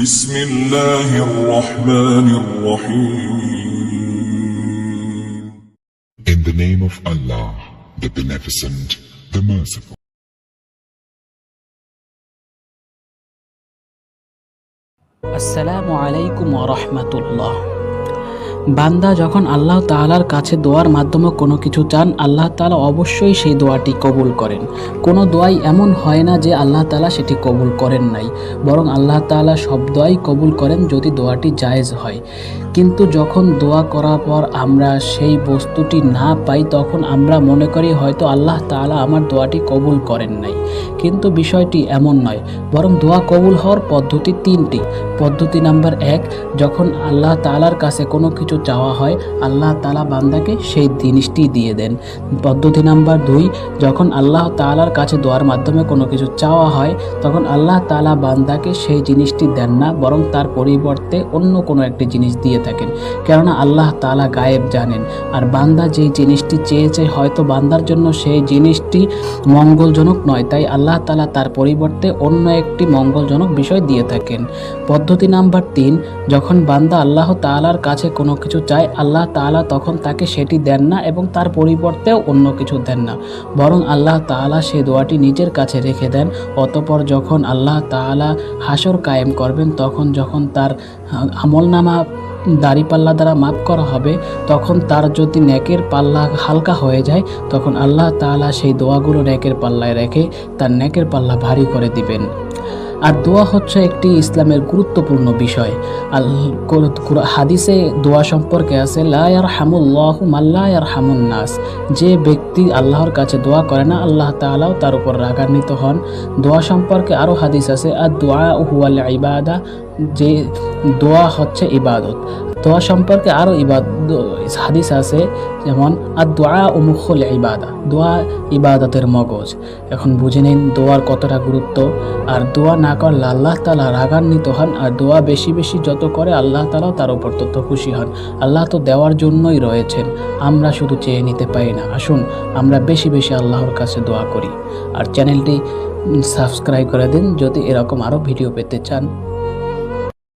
بسم الله الرحمن الرحيم In the name of Allah, the Beneficent, the Merciful. السلام عليكم ورحمة الله বান্দা যখন আল্লাহ তাআলার কাছে দোয়ার মাধ্যমে কোনো কিছু চান, আল্লাহ তালা অবশ্যই সেই দোয়াটি কবুল করেন। কোনো দোয়াই এমন হয় না যে আল্লাহ তালা সেটি কবুল করেন নাই। বরং আল্লাহ তালা সব দোয়াই কবুল করেন যদি দোয়াটি জায়েজ হয়। কিন্তু যখন দোয়া করার পর আমরা সেই বস্তুটি না পাই, তখন আমরা মনে করি হয়তো আল্লাহ তাআলা আমার দোয়াটি কবুল করেন নাই। কিন্তু বিষয়টি এমন নয়, বরং দোয়া কবুল হওয়ার পদ্ধতি তিনটি। পদ্ধতি নাম্বার এক, যখন আল্লাহ তালার কাছে কোনো কিছু চাওয়া হয়, আল্লাহ তালা বান্দাকে সেই জিনিসটি দিয়ে দেন। পদ্ধতি নাম্বার দুই, যখন আল্লাহ তালার কাছে দোয়ার মাধ্যমে কোনো কিছু চাওয়া হয়, তখন আল্লাহ তালা বান্দাকে সেই জিনিসটি দেন না, বরং তার পরিবর্তে অন্য কোনো একটি জিনিস দিয়ে থাকেন। কেননা আল্লাহ তাআলা গায়েব জানেন। আর বান্দা যেই জিনিসটি চেয়েছে, হয়তো বান্দার জন্য সেই জিনিসটি মঙ্গলজনক নয়। তাই আল্লাহ তাআলা তার পরিবর্তে অন্য একটি মঙ্গলজনক বিষয় দিয়ে থাকেন। পদ্ধতি নাম্বার তিন, যখন বান্দা আল্লাহ তাআলার কাছে কোনো কিছু চায়, আল্লাহ তাআলা তখন তাকে সেটি দেন না এবং তার পরিবর্তেও অন্য কিছু দেন না। বরং আল্লাহ তাআলা সেই দোয়াটি নিজের কাছে রেখে দেন। অতপর যখন আল্লাহ তাআলা হাসর কায়েম করবেন, তখন যখন তার আমলনামা দাড়িপাল্লা দ্বারা মাপ করা হবে, তখন তার যদি নেকের পাল্লা হালকা হয়ে যায়, তখন আল্লাহ তাআলা সেই দোয়াগুলো ন্যাকের পাল্লায় রেখে তার নেকের পাল্লা ভারী করে দিবেন। আর দোয়া হচ্ছে একটি ইসলামের গুরুত্বপূর্ণ বিষয়। আল হাদিসে দোয়া সম্পর্কে আছে লায়ার হামুল্লাহ মাল্লায়ার হামুন নাস। যে ব্যক্তি আল্লাহর কাছে দোয়া করে না, আল্লাহ তালাও তার উপর রাগান্বিত হন। দোয়া সম্পর্কে আরও হাদিস আছে আর দোয়া হুয়াল ইবাদা, যে দোয়া হচ্ছে ইবাদত। দোয়া সম্পর্কে আরও ইবাদ হাদিস আছে, যেমন আর দোয়া উমুখল ইবাদা। দোয়া ইবাদতের মগজ। এখন বুঝে নিন দোয়ার কতটা গুরুত্ব। আর দোয়া না করলে আল্লাহ তালা রাগান্বিত হন, আর দোয়া বেশি বেশি যত করে, আল্লাহ তালাও তার উপর তত খুশি হন। আল্লাহ তো দেওয়ার জন্যই রয়েছেন। আমরা শুধু চেয়ে নিতে পারি না। আসুন, আমরা বেশি বেশি আল্লাহর কাছে দোয়া করি। আর চ্যানেলটি সাবস্ক্রাইব করে দিন, যদি এরকম আরও ভিডিও পেতে চান।